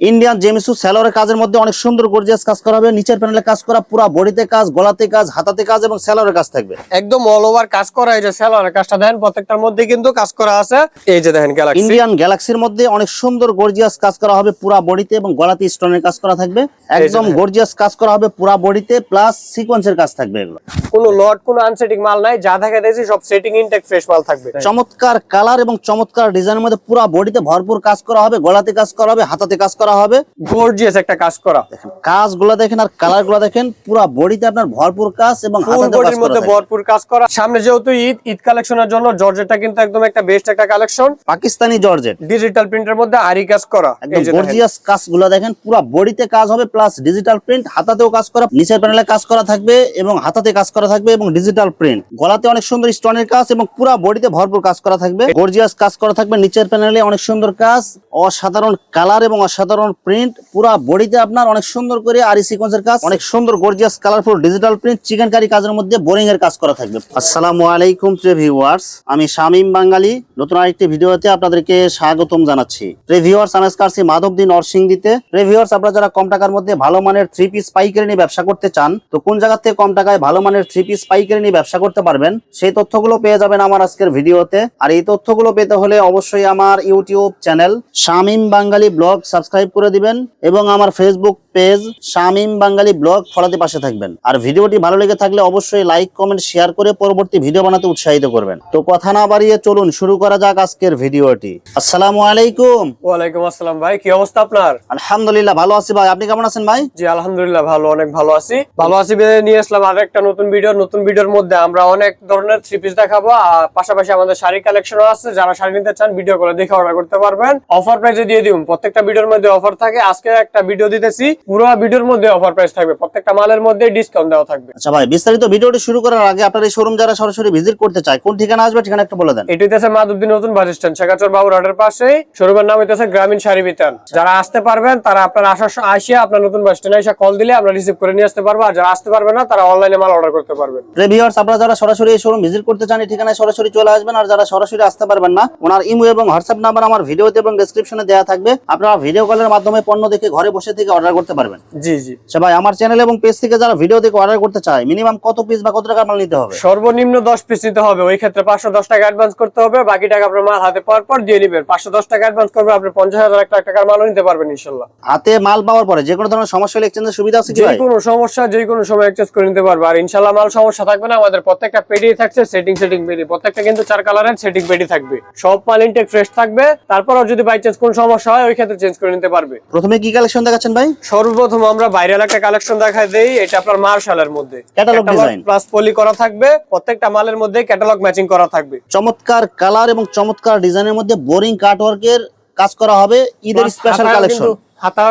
Indian জেমিসু স্যালোয়ারের কাজের মধ্যে অনেক সুন্দর গর্জিয়াস কাজ করা হবে। নিচের প্যানেলে কাজ করা পুরো বডিতে কাজ গলাতে কাজ হাতাতে কাজ এবং স্যালোয়ারের কাজ থাকবে। একদম অল ওভার কাজ করা এই যে সেলরের কাজটা দেখেন প্রত্যেকটার মধ্যে কিন্তু কাজ করা আছে। এই যে দেখেন গ্যালাক্সি ইন্ডিয়ান গ্যালাক্সির মধ্যে অনেক সুন্দর গর্জিয়াস কাজ করা হবে পুরা বডিতে এবং গলাতে স্টোনের কাজ করা থাকবে। একদম গর্জিয়াস কাজ করা হবে পুরা বডিতে প্লাস সিকোয়েন্সের কাজ থাকবে এগুলো। কোনো লট কোনো আনসেটিং মাল নাই যা দেখা দিয়েছি সব সেটিং ইনটেক ফ্রেশ মাল থাকবে। চমৎকার কালার এবং চমৎকার ডিজাইনের মধ্যে পুরা বডিতে ভরপুর কাজ করা হবে গলাতে কাজ করা হবে হাতাতে কাজ করা হবে। গর্জিয়াস একটা কাজ করা। দেখেন কাজগুলো দেখেন আর কালারগুলো দেখেন পুরা বডিতে আপনার ভরপুর কাজ এবং বডির মধ্যে ভরপুর কাজ করা। সামনে যেহেতু ঈদ ঈদ কালেকশনের জন্য জর্জেটটা কিন্তু একদম একটা বেস্ট একটা কালেকশন। পাকিস্তানি জর্জেট ডিজিটাল প্রিন্টের মধ্যে আরি কাজ করা। একদম। গর্জিয়াস কাজগুলো দেখেন পুরো বডিতে কাজ হবে প্লাস ডিজিটাল প্রিন্ট হাতাতেও কাজ করা নিচের প্যানেলে কাজ করা থাকবে এবং হাতাতে কাজ করা থাকবে এবং ডিজিটাল প্রিন্ট গলাতে অনেক সুন্দর স্টোনের কাজ এবং পুরো বডিতে ভরপুর কাজ করা থাকবে। গর্জিয়াস কাজ করা থাকবে নিচের প্যানেলে অনেক সুন্দর কাজ অসাধারণ কালার এবং অসাধারণ প্রিন্ট পুরো বডিতে আপনার অনেক সুন্দর করে আরি সিকোয়েন্সের কাজ, অনেক সুন্দর gorgeous colourful digital print chikankari কাজের মধ্যে বোরিং এর কাজ করা থাকবে। আসসালামু আলাইকুম ভিউয়ার্স আমি শামিম বাঙালি। নতুন আরেকটি ভিডিওতে আপনাদেরকে স্বাগতম জানাচ্ছি। রিভিউয়ার্স আমি আসছি মাধবদী নরসিংদীতে। রিভিউয়ার্স আপনারা যারা কম টাকার মধ্যে ভালো মানের থ্রি পিস পাইকারি নিয়ে ব্যবসা করতে চান, তো কোন জায়গা থেকে কম টাকায় ভালো মানের থ্রি পিস পাইকারি নিয়ে ব্যবসা করতে পারবেন, সেই তথ্যগুলো পেয়ে যাবেন আমার আজকের ভিডিওতে। আর এই তথ্যগুলো পেতে হলে অবশ্যই আমার YouTube channel Shamim Bangali blog subscribe করে দিবেন এবং আমার Facebook page Shamim Bangali blog ফলোতে পাশে থাকবেন। আর ভিডিওটি ভালো লেগে থাকলে অবশ্যই লাইক কমেন্ট শেয়ার করে পরবর্তী ভিডিও বানাতে উৎসাহিত করবেন। তো কথা না বাড়িয়ে চলুন শুরু করা যাক আজকের ভিডিওটি। আসসালামু আলাইকুম। ওয়ালাইকুম আসসালাম ভাই কি অবস্থা আপনার? আলহামদুলিল্লাহ ভালো আছি ভাই। আপনি কেমন আছেন ভাই? জি আলহামদুলিল্লাহ ভালো অনেক ভালো আছি। ভালো আছি নিয়ে আসলাম আর একটা নতুন ভিডিও নতুন ভিডিওর মধ্যে আমরা অনেক ধরনের থ্রি পিস দেখাবো। আর পাশাপাশি আমাদের শাড়ি কালেকশন আছে। যারা শাড়ি নিতে চান ভিডিও করে দেখে অর্ডার করতে পারবেন। অফার প্রাইসে দিয়ে দিন প্রত্যেকটা ভিডিওর মধ্যে অফার থাকে। আজকে একটা ভিডিও দিতেছি। পুরো ভিডিওর মধ্যে অফার প্রাইস থাকবে। প্রত্যেকটা মালের মধ্যে ডিসকাউন্ট দেওয়া থাকবে। আচ্ছা ভাই বিস্তারিত ভিডিওটি শুরু করার আগে আপনার এই শোরুম যারা সরাসরি ভিজিট করতে চায় কোন ঠিকানা আসবে ঠিকানা একটু বলে দেন। এটি হইতেছে মাধবদী নতুন বাস স্ট্যান্ড শেখাচর বাবুর হাটের পাশেই। শোরুমের নাম হইতেছে গ্রামীণ শাড়ি বিতান। যারা আসতে পারবেন তারা আপনার আসার স- আসিয়া আপনার নতুন বাস স্ট্যান্ডে এসে কল দিলে আমরা রিসিভ করে নিয়ে আসতে পারব। আর যারা আসতে পারবে না তারা অনলাইনে মাল অর্ডার করতে পারবেন। রিভিউয়ার্স আপনারা যারা সরাসরি এই শোরুম ভিজিট করতে চান এই ঠিকানায় সরাসরি চলে আসবেন। আর যারা সরাসরি আসতে পারবেন না ওনার ইমো এবং হোয়াটসঅ্যাপ নাম্বার আমার ভিডিওতে এবং ডেসক্রিপশনে দেওয়া থাকবে। আপনারা ভিডিও কলের মাধ্যমে পণ্য দেখে ঘরে বসে থেকে অর্ডার করতে পারবেন। জি জি। আচ্ছা ভাই আমার চ্যানেল এবং পেজ থেকে যারা ভিডিও দেখে অর্ডার করতে চায় মিনিমাম কত পিস বা কত টাকার মাল নিতে হবে? সর্বনিম্ন দশ পিস নিতে হবে। ওই ক্ষেত্রে পাঁচশো দশ টাকা অ্যাডভান্স করতে হবে। বাকি টাকা আপনার মাল হাতে পাওয়ার পর দিয়ে নিবেন। পাঁচশো দশ টাকা অ্যাডভান্স করবে আপনি পঞ্চাশ হাজার এক লাখ টাকার মালও নিতে পারবেন ইনশাল্লাহ। হাতে মাল পাওয়ার পরে যে কোনো ধরনের সমস্যা হলে এক্সচেঞ্জের সুবিধা আছে কি যে কোনো সমস্যা যে কোনো সময় এক্সচেঞ্জ করে নিতে পারবে। আর ইনশাল্লাহ মাল সমস্যা থাকবে না আমাদের প্রত্যেকটা পেডি থাকছে সেটিং সেটিং পেডি। প্রত্যেকটা কিন্তু চার কালারের সেটিং পেডি থাকবে। সব মাল ইনটেক ফ্রেশ থাকবে। তারপরও যদি বাই চান্স কোন সমস্যা হয় ওই ক্ষেত্রে চেঞ্জ করে নিতে পারবে। প্রথমে কি কালেকশন দেখাচ্ছেন ভাই? সর্বপ্রথম আমরা ভাইরাল একটা কালেকশন দেখাই দেই এটা আপনার মার্শালের মধ্যে। Catalog design। প্লাস পলি করা থাকবে প্রত্যেকটা মালের মধ্যে ক্যাটালগ ম্যাচিং করা থাকবে। চমৎকার কালার এবং চমৎকার ডিজাইনের মধ্যে বোরিং কাট কাটওয়ার্কের কাজ করা হবে ঈদের স্পেশাল কালেকশন কিন্তু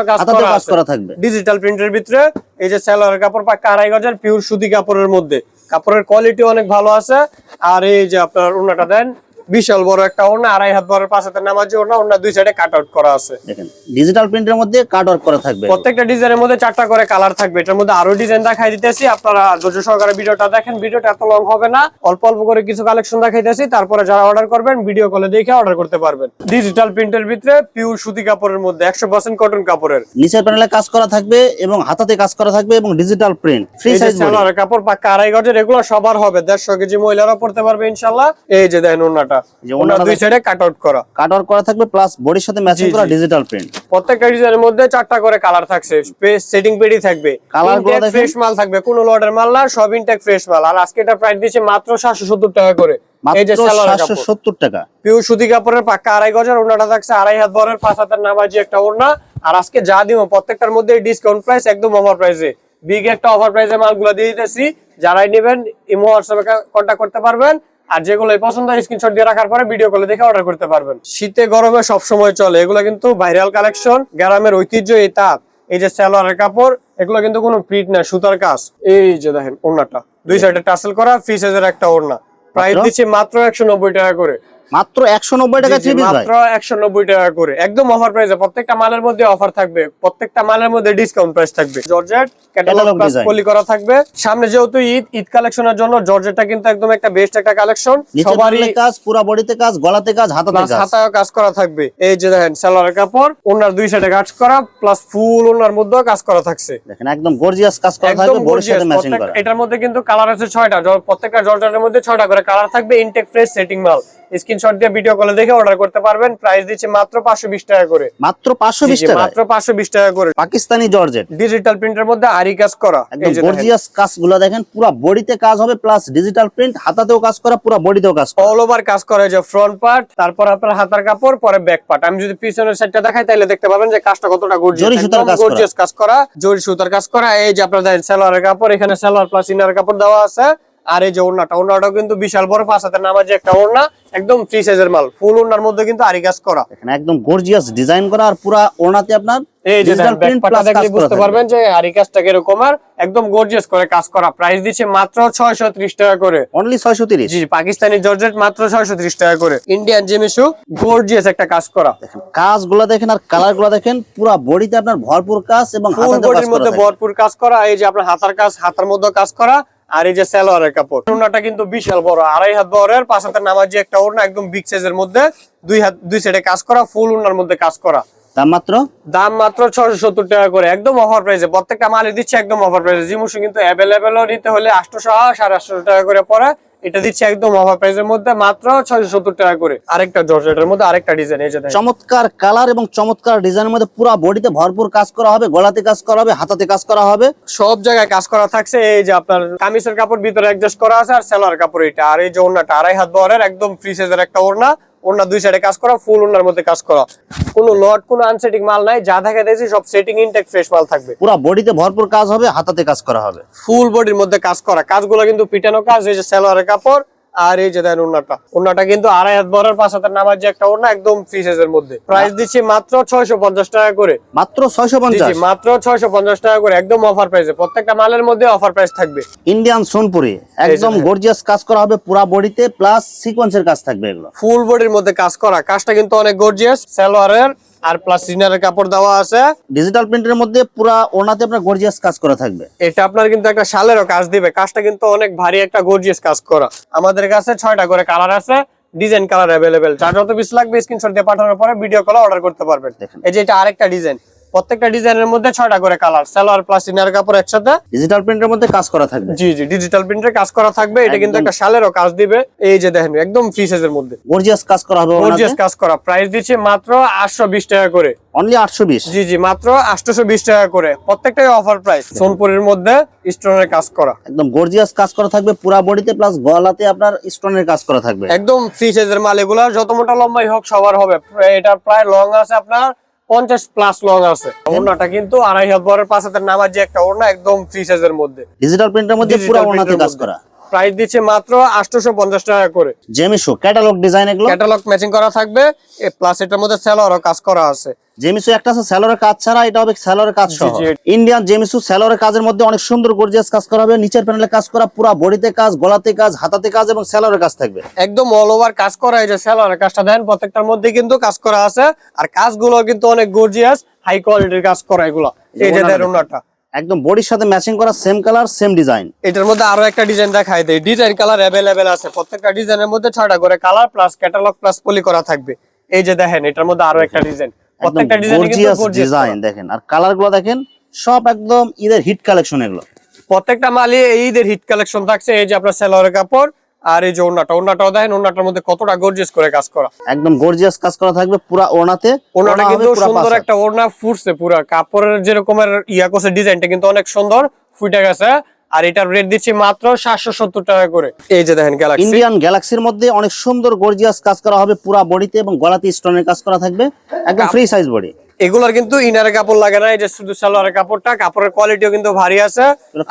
কাজ করা কাজ আছে। করা থাকবে। ডিজিটাল প্রিন্টের ভিতরে এই যে সেলারের কাপড় পাক্কা আড়াই গজের পিওর সুতি কাপড়ের মধ্যে। কাপড়ের কোয়ালিটি অনেক ভালো আছে। আর এই যে আপনার ওনাটা দেন বিশাল বড় একটা ওনা আড়াই হাত বড় পাঁচ হাতের নামাজি ওনা ওনা দুই সাইডে কাট আউট করা আছে। দেখেন ডিজিটাল প্রিন্টের মধ্যে কাটওয়ার্ক করা থাকবে। প্রত্যেকটা ডিজাইনের মধ্যে চারটা করে কালার থাকবে। এটার মধ্যে আরও ডিজাইন দেখাই দিতেছি। আপনারা ধৈর্য সহকারে ভিডিওটা দেখেন। ভিডিওটা এত লং হবে না। অল্প অল্প করে কিছু কালেকশন দেখাইতেছি। তারপরে যারা অর্ডার করবেন ভিডিও কলে দেখে অর্ডার করতে পারবেন। ডিজিটাল প্রিন্টের ভিতরে পিওর সুতি কাপড়ের মধ্যে একশো পার্সেন্ট কটন কাপড়ের। নিচের প্যানেলে কাজ করা থাকবে এবং হাতাতে কাজ করা থাকবে এবং ডিজিটাল প্রিন্ট ফ্রি সাইজ কাপড় পাক্কা আড়াই গজের এগুলো সবার হবে। দেড়শো কেজি মহিলারা পড়তে পারবে ইনশাল্লাহ। এই যে দেখেন ওনাটা যে ওনার দুই সাইডে কাট আউট করা। কাটওয়ার্ক করা থাকবে প্লাস বডির সাথে ম্যাচিং করা ডিজিটাল প্রিন্ট প্রত্যেকটা ডিজাইনের মধ্যে চারটা করে কালার থাকছে। সেটিং পেডি থাকবে। Colour গুলো ফ্রেশ মাল থাকবে। কোন লটের মাল না সব ইনটেক ফ্রেশ মাল। আর আজকে এটা প্রাইস দিচ্ছে মাত্র সাতশো সত্তর টাকা করে। এই যে সাতশো টাকা। পিওর সুতি কাপড়ের পাক্কা আড়াই গজের ওনাটা থাকছে আড়াই হাত বরের পাঁচ হাতের নামাজি একটা ওড়না। আর আজকে যা দিব প্রত্যেকটার মধ্যে ডিসকাউন্ট প্রাইস একদম অফার প্রাইসে বিগ একটা অফার প্রাইসে মালগুলো দিয়ে দিতেছি। যারাই নেবেন ইমো হোয়াটসঅ্যাপে কন্ট্যাক্ট করতে পারবেন। আর যেগুলো পছন্দ স্ক্রিনশট দিয়ে রাখার পরে ভিডিও কলে দেখে অর্ডার করতে পারবেন। শীতে গরমে সব সময় চলে এগুলো কিন্তু ভাইরাল কালেকশন গ্রামের ঐতিহ্য এই তাপ এই যে স্যালোয়ারের কাপড় এগুলো কিন্তু কোনো প্রিন্ট না সুতার কাজ। এই যে দেখেন ওড়নাটা দুই সাইডে টাসেল করা ফ্রি সাইজের একটা ওড়না। প্রাইস? দিচ্ছে মাত্র একশো নব্বই টাকা করে। মাত্র একশো নব্বই টাকা থ্রি পিস মাত্র একশো নব্বই টাকা করে। একদম অফার প্রাইসে প্রত্যেকটা মালের মধ্যে অফার থাকবে। প্রত্যেকটা মালের মধ্যে ডিসকাউন্ট প্রাইস থাকবে। জর্জেট ক্যাটালগ প্লাস পলি করা থাকবে। সামনে যেহেতু ঈদ ঈদ কালেকশনের জন্য জর্জেটটা কিন্তু একদম একটা বেস্ট একটা কালেকশন সবারই কাজ পুরা বডিতে কাজ গলাতে কাজ হাতাতে কাজ। হাতায় কাজ করা থাকবে। এই যে দেখেন সালোয়ারের কাপড় ওনার দুই সাইডে কাজ করা প্লাস ফুল ওনার মধ্যেও কাজ করা থাকছে। দেখেন একদম গর্জিয়াস কাজ করা থাকবে বডির gorgeous, সাথে ম্যাচিং করা। এটার মধ্যে কিন্তু কালার আছে ছয়টা। প্রত্যেকটা জর্জেটের মধ্যে ছয়টা করে কালার থাকবে। ইনটেক ফ্রেশ সেটিং মাল। স্ক্রিনশট দিয়ে ভিডিও কলে দেখে অর্ডার করতে পারবেন। প্রাইস দিচ্ছে মাত্র পাঁচশো বিশ টাকা করে। মাত্র পাঁচশো জি, বিশ জি, টাকা মাত্র পাঁচশো বিশ টাকা করে। পাকিস্তানি জর্জেট। ডিজিটাল প্রিন্টের মধ্যে আরি কাজ করা। একদম গর্জিয়াস কাজগুলো দেখেন পুরো বডিতে কাজ হবে প্লাস ডিজিটাল প্রিন্ট হাতাতেও কাজ করা পুরো বডিতেও কাজ করা। অল ওভার কাজ করে যে ফ্রন্ট পার্ট তারপর আপনার হাতার কাপড় পরে ব্যাক পার্ট আমি যদি পিছনের সাইডটা দেখাই তাহলে দেখতে পাবেন যে কাজটা কতটা জরি সুতার কাজ করা। গর্জিয়াস কাজ করা জরি সুতার কাজ করা। এই যে আপনার দেখেন সালোয়ারের কাপড় এখানে সালোয়ার প্লাস ইনার কাপড় দেওয়া আছে। আর এই যে ওড়নাটা ওড়নাটাও কিন্তু বিশাল বড় পাঁচ হাতের নামাজি একটা ওড়না একদম ফ্রি সাইজের মাল ফুল ওড়নার মধ্যে কিন্তু আরি কাজ করা। দেখেন একদম গর্জিয়াস ডিজাইন করা আর পুরা ওনাতে আপনার এই যে দেখলে বুঝতে পারবেন যে আরি কাজটা কীরকম আর একদম গর্জিয়াস করে কাজ করা। প্রাইস দিচ্ছে মাত্র ছয়শো ত্রিশ টাকা করে। অনলি ছয়শো তিরিশ। জি পাকিস্তানি জর্জেট মাত্র ছয়শো ত্রিশ টাকা করে। ইন্ডিয়ান জেমিসু গর্জিয়াস একটা কাজ করা। দেখেন কাজগুলো দেখেন আর কালারগুলো দেখেন পুরো বডিতে আপনার ভরপুর কাজ এবং বডির মধ্যে ভরপুর কাজ করা এই যে আপনার হাতার কাজ হাতার মধ্যে কাজ করা আর এই যে সালোয়ারের কাপড়। ওড়নাটা কিন্তু বিশাল বড় আড়াই হাত বড়ের পাঁচ হাতের নামাজি একটা ওড়না একদম বিগ সাইজের মধ্যে দুই হাত দুই সাইডে কাজ করা ফুল ওড়নার মধ্যে কাজ করা। দাম মাত্র? দাম মাত্র সত্তর টাকা করে একদম অফার প্রাইসে প্রত্যেকটা মালে দিচ্ছে একদম অফার প্রাইসে জিমুসু কিন্তু অ্যাভেলেবেলও নিতে হলে আটশো সাড়ে আটশো টাকা করে পরে এটা দিচ্ছে একদম অফার প্রাইসের মধ্যে মাত্র ছয়শো সত্তর টাকা করে। আরেকটা জর্জেটের মধ্যে আরেকটা ডিজাইন এই যে চমৎকার কালার এবং চমৎকার ডিজাইনের মধ্যে পুরো বডিতে ভরপুর কাজ করা হবে গলাতে কাজ করা হবে হাতাতে কাজ করা হবে। সব জায়গায় কাজ করা থাকছে এই যে আপনার কামিজের কাপড় ভিতরে অ্যাডজাস্ট করা আছে আর সেলার কাপড় এটা। আর এই যে ওড়নাটা আড়াই হাত বহরের একদম ফ্রি সাইজের একটা ওড়না। ওড়না দুই সাইডে কাজ করা ফুল ওনার মধ্যে কাজ করা। কোনো লট কোনো আনসেটিং মাল নাই যা দেখা দেখছি সব সেটিং ইনটেক ফ্রেশ মাল থাকবে। পুরো বডিতে ভরপুর কাজ হবে হাতাতে কাজ করা হবে। ফুল বডির মধ্যে কাজ করা। কাজগুলো কিন্তু পিটানো কাজ এই যে সেলোয়ারের কাপড় আর এই যে দেন ওড়নাটা। ওড়নাটা কিন্তু আড়াই হাত বড়ের পাঁচ হাতের নামার যে একটা ওড়না একদম ফ্রি সাইজের মধ্যে। প্রাইস দিচ্ছি মাত্র ছয়শো পঞ্চাশ টাকা করে। মাত্র ছয়শো পঞ্চাশ? মাত্র ছয়শো পঞ্চাশ টাকা করে একদম অফার প্রাইসে প্রত্যেকটা মালের মধ্যে অফার প্রাইস থাকবে। ইন্ডিয়ান সোনপুরি একদম গর্জিয়াস কাজ করা হবে পুরা বডিতে প্লাস সিকোয়েন্সের কাজ থাকবে এগুলো। ফুল বডির মধ্যে কাজ করা। কাজটা কিন্তু অনেক গর্জিয়াস সালোয়ারের আর প্লাস সিনারের কাপড় দেওয়া আছে। ডিজিটাল প্রিন্টের মধ্যে পুরো ওনাতে আপনার গর্জিয়াস কাজ করা থাকবে। এটা আপনার কিন্তু একটা শালেরও কাজ দিবে। কাজটা কিন্তু অনেক ভারী একটা গর্জিয়াস কাজ করা। আমাদের কাছে ছয়টা করে কালার আছে ডিজাইন কালার অ্যাভেলেবেল যার যত পিস লাগবে স্ক্রিনশট দিয়ে পাঠানোর পরে ভিডিও কল অর্ডার করতে পারবেন। দেখেন। এই যে এটা আরেকটা ডিজাইন প্রত্যেকটা ডিজাইনের মধ্যে ছয়টা করে কালার সালোয়ার প্লাস ইনার কাপড় একসাথে। ডিজিটাল প্রিন্টের মধ্যে কাজ করা থাকবে? জি জি ডিজিটাল প্রিন্টের কাজ করা থাকবে। এটা কিন্তু একটা শালেরও কাজ দিবে। এই যে দেখেন একদম ফ্রি সাইজের মধ্যে। গর্জিয়াস কাজ করা হবে গর্জিয়াস কাজ করা। প্রাইস দিচ্ছে মাত্র আটশো বিশ টাকা করে। অনলি আটশো বিশ? জি জি মাত্র আটশোশো বিশ টাকা করে। প্রত্যেকটাই অফার প্রাইস সোনপুরের মধ্যে স্টোনের কাজ করা। একদম গর্জিয়াস কাজ করা থাকবে। পুরা বডিতে প্লাস গলাতে আপনার স্টোনের কাজ করা থাকবে। একদম ফ্রি সাইজের মাল এগুলা। যত মোটা লম্বাই হোক সবার হবে। এটা প্রায় লং আছে আপনার পঞ্চাশ প্লাস লং আছে। ওড়নাটা কিন্তু আড়াই হাত বরের পাঁচ হাতের নামার যে একটা ওড়না একদম সাইজের মধ্যে। ডিজিটাল প্রিন্টের মধ্যে পুরো এর কাজ করা। প্রাইস দিচ্ছে মাত্র আটশোশো পঞ্চাশ টাকা করে। জেমিসো ক্যাটালগ ডিজাইন এগুলো? ক্যাটালগ ম্যাচিং করা থাকবে প্লাস এটার মধ্যে সেলোয়ারও কাজ করা আছে। জেমিসু একটা আছে স্যালোরের কাজ ছাড়া এটা হবে স্যালোরের কাজ সহ। ইন্ডিয়ান জেমিসু স্যালোরের কাজের মধ্যে অনেক সুন্দর গর্জিয়াস কাজ করা হবে। নিচের প্যানেলে কাজ করা পুরা বডিতে কাজ গলাতে কাজ হাতাতে কাজ এবং স্যালোরের কাজ থাকবে। একদম অল ওভার কাজ করা এই যে সেলোয়ারের কাজটা দেন প্রত্যেকটার মধ্যে কিন্তু কাজ করা আছে। আর কাজগুলো কিন্তু অনেক গর্জিয়াস হাই কোয়ালিটির কাজ করা এগুলো। এই যে ওনাটা একদম বডির সাথে ম্যাচিং করা সেম কালার সেম ডিজাইন এটার মধ্যে আরও একটা ডিজাইন দেখাই দেয় ডিজাইন কালার অ্যাভেলেবেল আছে। প্রত্যেকটা ডিজাইনের মধ্যে ছয়টা করে colour plus catalogue plus poly করা থাকবে। এই যে দেখেন এটার মধ্যে আরও একটা ডিজাইন প্রত্যেকটা ডিজাইন ডিজাইন দেখেন আর কালারগুলো দেখেন সব একদম ঈদের হিট কালেকশন এগুলো। প্রত্যেকটা মালই ঈদের হিট কালেকশন থাকছে। এই যে আপনার সেলোয়ারের কাপড় আর এই যে ওড়নাটা ওড়নাটাও দেখেন ওড়নাটার মধ্যে কতটা গর্জিয়াস করে কাজ করা। একদম গর্জিয়াস কাজ করা থাকবে পুরা ওনাতে ওড়নাটা কিন্তু সুন্দর একটা ওড়না ফুটছে পুরা। কাপড়ের যেরকমের ইয়া করছে ডিজাইনটা কিন্তু অনেক সুন্দর ফুটে গেছে। আর এটার রেট দিচ্ছি মাত্র সাতশো সত্তর টাকা করে। এই যে দেখেন গ্যালাক্সি ইন্ডিয়ান গ্যালাক্সির মধ্যে অনেক সুন্দর গর্জিয়াস কাজ করা হবে পুরা বডিতে এবং গলাতে স্টোনের কাজ করা থাকবে। একদম ফ্রি সাইজ বডি এগুলোর কিন্তু ইনারের কাপড় লাগে না যে শুধু সালোয়ারের কাপড়টা কাপড়ের কোয়ালিটিও কিন্তু ভারী আছে।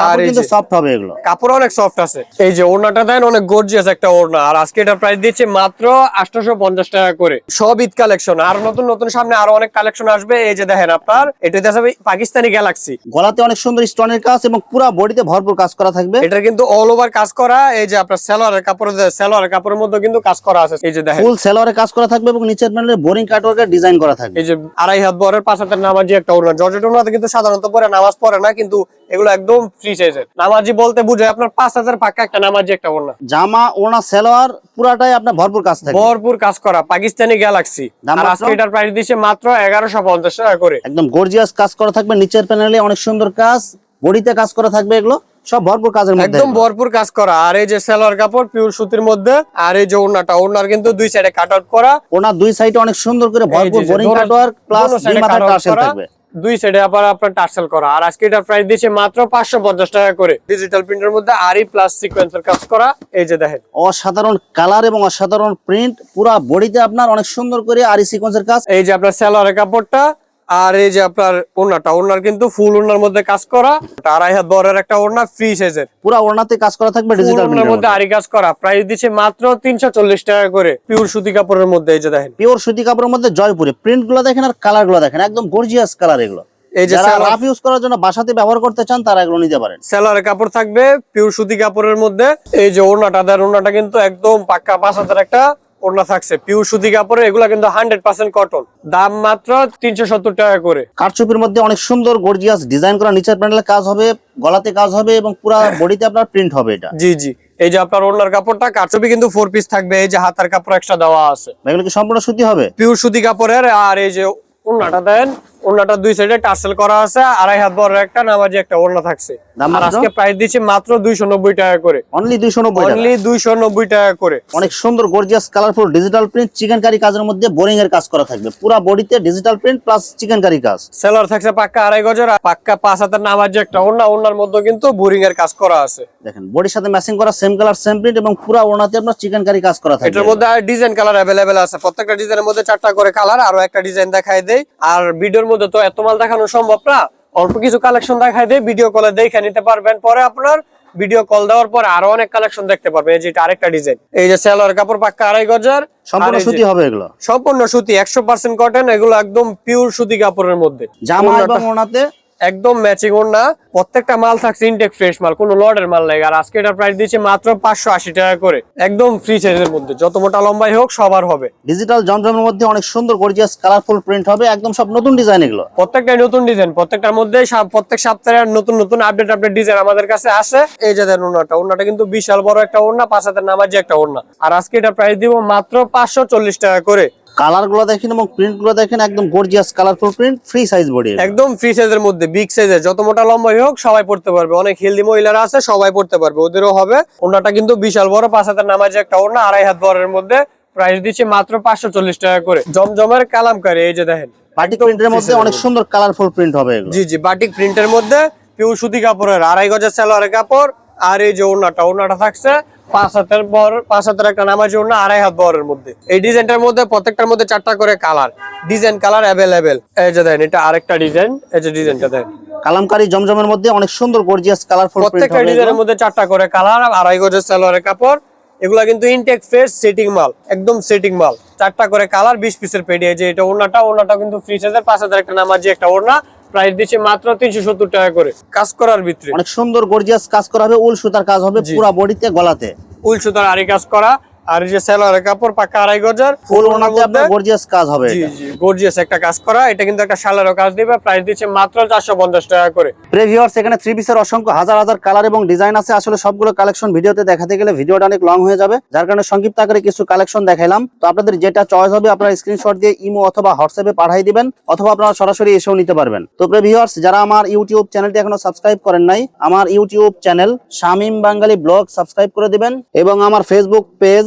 আর কিন্তু সফট হবে এগুলো। কাপড় অনেক সফট আছে। এই যে ওড়নাটা দেন অনেক গর্জিয়াস একটা ওড়না। আর আজকে এটা প্রাইস দিচ্ছে মাত্র আটশোশো পঞ্চাশ টাকা করে। সব ঈদ কালেকশন আর নতুন নতুন সামনে আরও অনেক কালেকশন আসবে। এই যে দেখেন আপনার এটা হচ্ছে পাকিস্তানি গ্যালাক্সি গলাতে অনেক সুন্দর স্টোনের কাজ এবং পুরো বডিতে ভরপুর কাজ করা থাকবে। এটা কিন্তু অল ওভার কাজ করা। এই যে আপনার সেলোয়ারের কাপড় সেলোয়ারের কাপড়ের মধ্যে কিন্তু কাজ করা আছে। এই যে দেখেন। ফুল সেলোয়ারে কাজ করা থাকবে এবং নিচের প্যানেলে বোরিং কাটওয়ার্কের ডিজাইন করা থাকবে। এই যে আড়াই হাত বরের পাঁচ হাতের নামাজি একটা ওড়না জর্জেট ওড়নাতে কিন্তু সাধারণত পরে নামাজ পড়ে না কিন্তু এগুলো একদম ফ্রি সাইজের নামাজি বলতে বুঝে আপনার পাঁচ হাজার পাক্কা একটা নামাজি একটা ওড়না জামা ওনা সেলোয়ার পুরাটাই আপনার ভরপুর কাজ থাকবে ভরপুর কাজ করা পাকিস্তানি গ্যালাক্সি আর মাত্র? আজকে এটার প্রাইস দিচ্ছে মাত্র এগারোশো পঞ্চাশ টাকা করে। একদম গর্জিয়াস কাজ করা থাকবে নিচের প্যানেলে অনেক সুন্দর কাজ বডিতে কাজ করা থাকবে এগুলো। সব ভরপুর কাজের মধ্যে একদম ভরপুর কাজ করা। আর এই যে সেলোয়ার কাপড় পিওর সুতির মধ্যে আর এই যে ওড়নাটা ওড়নার কিন্তু দুই সাইডে কাট আউট করা। ওনার দুই সাইডে অনেক সুন্দর করে ভরপুর বোরিং দোনো- কাটওয়ার্ক প্লাস দুই মাথার টার্সেল থাকবে। দুই সাইডে আবার আপনার টার্সেল করা। আর আজকে এটার প্রাইস দিচ্ছে মাত্র পাঁচশো পঞ্চাশ টাকা করে। ডিজিটাল প্রিন্টের মধ্যে আরই প্লাস সিকোয়েন্সের কাজ করা। এই যে দেখেন। অসাধারণ কালার এবং অসাধারণ প্রিন্ট পুরা বডিতে আপনার অনেক সুন্দর করে আরি সিকোয়েন্সের কাজ। এই যে আপনার সেলোয়ারের কাপড়টা আর এই যে আপনার ওড়নাটা ওড়নার কিন্তু ফুল ওড়নার মধ্যে কাজ করা আড়াই হাত বড়ের একটা ওড়না ফ্রি সাইজের পুরা ওড়নাতে কাজ করা থাকবে ডিজিটাল ওড়নার মধ্যে আরি কাজ করা প্রাইস দিচ্ছে মাত্র তিনশো চল্লিশ টাকা করে পিওর সুতি কাপড়ের মধ্যে এই যে দেখেন। পিওর সুতি কাপড়ের মধ্যে জয়পুরে প্রিন্টগুলো দেখেন আর কালারগুলো দেখেন একদম গর্জিয়াস কালার এগুলো। এই যে যারা রাফ ইউজ করার জন্য বাসাতে ব্যবহার করতে চান তারা এগুলো নিতে পারেন। সেলোয়ারের কাপড় থাকবে পিওর সুতি কাপড়ের মধ্যে এই যে ওড়নাটা দেন ওড়নাটা কিন্তু একদম পাক্কা পাঁচ হাজার একটা ওড়না থাকছে। পিউ সুতি কাপড়ে এগুলা কিন্তু হান্ড্রেড পার্সেন্ট কটন দাম মাত্র তিনশো সত্তর টাকা করে। কারচুপির মধ্যে অনেক সুন্দর গর্জিয়াস ডিজাইন করা নিচের প্যান্ডেল কাজ হবে গলাতে কাজ হবে এবং পুরা বডিতে আপনার প্রিন্ট হবে এটা। জি জি। এই যে আপনার ওড়নার কাপড়টা কারচুপি কিন্তু ফোর পিস থাকবে এই যে হাতার কাপড় এক্সট্রা দেওয়া আছে। এগুলো কি সম্পূর্ণ সুতি হবে? পিউর সুতি কাপড়ের আর এই যে ওড়নাটা দেন ওড়নাটা দুই সাইডে টার্সেল করা আছে আড়াই হাত বড় একটা নামাজি একটা ওড়না থাকছে। আর আজকে প্রাইস দিচ্ছে মাত্র দুইশো নব্বই টাকা করে। অনলি দুইশো নব্বই অনলি দুইশো নব্বই টাকা করে। অনেক সুন্দর gorgeous colourful digital print chikankari কাজের মধ্যে বোরিং এর কাজ করা থাকবে। পুরা বডিতে digital print plus chikankari কাজ। সেলার থাকছে পাক্কা আড়াই গজের আর পাক্কা পাঁচ হাতের নামার যে একটা ওড়না। ওড়নার মধ্যে কিন্তু বোরিং এর কাজ করা আছে। দেখেন বডির সাথে ম্যাচিং করা সেম কালার সেম প্রিন্ট এবং পুরা ওনাতে আপনার চিকেন কারি কাজ করা থাকবে। এটার মধ্যে ডিজাইন কালার অ্যাভেলেবেল আছে। প্রত্যেকটা ডিজাইনের মধ্যে চারটা করে কালার আরও একটা ডিজাইন দেখায় দেই। আর ভিডিওর মধ্যে তো এত মাল দেখানো সম্ভব না। অল্প কিছু কালেকশন দেখাই দিয়ে ভিডিও কলে দেখে নিতে পারবেন। পরে আপনার ভিডিও কল দেওয়ার পর আরও অনেক কালেকশন দেখতে পারবেন। এই যে এটা আরেকটা ডিজাইন এই যে সেলোয়ার কাপড় পাক্কা আড়াই গজার। সম্পূর্ণ সুতি হবে এগুলো? সম্পূর্ণ সুতি একশো পার্সেন্ট কটন এগুলো একদম পিওর সুতি কাপড়ের মধ্যে। জামা এবং ওনাতে একদম ম্যাচিং ওড়না প্রত্যেকটা মাল থাকছে ইনটেক ফ্রেশ মাল কোনো লটের মাল নাই। আর আজকে এটার প্রাইস দিচ্ছে মাত্র পাঁচশো আশি টাকা করে। একদম ফ্রি সাইজের মধ্যে। যত মোটা লম্বাই হোক সবার হবে। ডিজিটাল জমজমের মধ্যে অনেক সুন্দর গর্জিয়াস কালারফুল প্রিন্ট হবে। একদম সব নতুন ডিজাইন এগুলো। প্রত্যেকটাই নতুন ডিজাইন প্রত্যেকটার মধ্যে প্রত্যেক সপ্তাহে নতুন নতুন আপডেট আপডেট ডিজাইন আমাদের কাছে আসে। এই যে দেন ওড়নাটা। ওড়নাটা কিন্তু বিশাল বড় একটা ওড়না পাঁচ হাতের নামাজি একটা ওড়না। আর আজকে এটা প্রাইস দিব মাত্র পাঁচশো চল্লিশ টাকা করে। কালারগুলো দেখেন এবং প্রিন্টগুলো দেখেন একদম gorgeous colourful print free size body একদম ফ্রি সাইজের মধ্যে বিগ সাইজের যত মোটা লম্বাই হোক সবাই পড়তে পারবে। অনেক হেলদি মহিলারা আছে সবাই পড়তে পারবে। ওদেরও হবে। ওড়নাটা কিন্তু বিশাল বড় পাঁচ হাতের নামাজি একটা ওড়না আড়াই হাত বড়ের মধ্যে। প্রাইস দিচ্ছে মাত্র পাঁচশো চল্লিশ টাকা করে। জমজমের কালামকারি এই যে দেখেন। বাটিক প্রিন্টের মধ্যে অনেক সুন্দর কালারফুল প্রিন্ট হবে জি জি বাটিক প্রিন্টের মধ্যে পিওর সুতি কাপড়ের আড়াই গজের সালোয়ারের কাপড় আর এই যে ওড়নাটা ওড়নাটা থাকছে পাঁচ হাতের বর পাঁচ হাতের একটা নামাজি ওড়না আড়াই হাত বরের মধ্যে। এই ডিজাইনটার মধ্যে প্রত্যেকটার মধ্যে চারটা করে কালার ডিজাইন কালার অ্যাভেলেবেল এই যে দেন এটা আরেকটা ডিজাইন এই যে ডিজাইনটা দেন। কালামকারি জমজমের মধ্যে অনেক সুন্দর গর্জিয়াস কালারফুল প্রত্যেকটা ডিজাইনের মধ্যে চারটা করে কালার আড়াই গজের সালোয়ারের কাপড়। এগুলা কিন্তু ইনটেক ফ্রেশ সেটিং মাল একদম সেটিং মাল। চারটা করে কালার বিশ পিসের পেডি এই যে এটা ওড়নাটা ওড়নাটা কিন্তু ফ্রি সাইজের পাঁচ হাজার একটা নামাজি একটা ওড়না। প্রাইস দিচ্ছে মাত্র তিনশো সত্তর টাকা করে। কাজ করার ভিতরে। অনেক সুন্দর গর্জিয়াস কাজ করা হবে উল সুতার কাজ হবে। পুরা বডিতে গলাতে। উল সুতার আরি কাজ করা আর এই যে সেলোয়ারের কাপড় পাকা আড়াই গজার ফুল ওনাতে আপনার গর্জিয়াস কাজ হবে জি জি গর্জিয়াস একটা কাজ করা। এটা কিন্তু একটা শালারও কাজ দিবে। প্রাইস দিচ্ছে মাত্র চারশো পঞ্চাশ টাকা করে। প্রিভিউয়ার্স এখানে থ্রি পিসের অসংখ্য হাজার হাজার কালার এবং ডিজাইন আছে। আসলে সবগুলো কালেকশন ভিডিওতে দেখাতে গেলে ভিডিওটা অনেক লং হয়ে যাবে। যার কারণে সংক্ষিপ্ত আকারে কিছু কালেকশন দেখাইলাম। তো আপনাদের যেটা চয়েস হবে আপনারা স্ক্রিনশট দিয়ে ইমো অথবা হোয়াটসঅ্যাপে পাঠিয়ে দিবেন অথবা আপনারা সরাসরি এসেও নিতে পারবেন। তো প্রিভিউয়ার্স যারা আমার ইউটিউব চ্যানেলটি এখনও সাবস্ক্রাইব করেন নাই আমার YouTube channel Shamim Bangali blog subscribe করে দিবেন এবং আমার Facebook page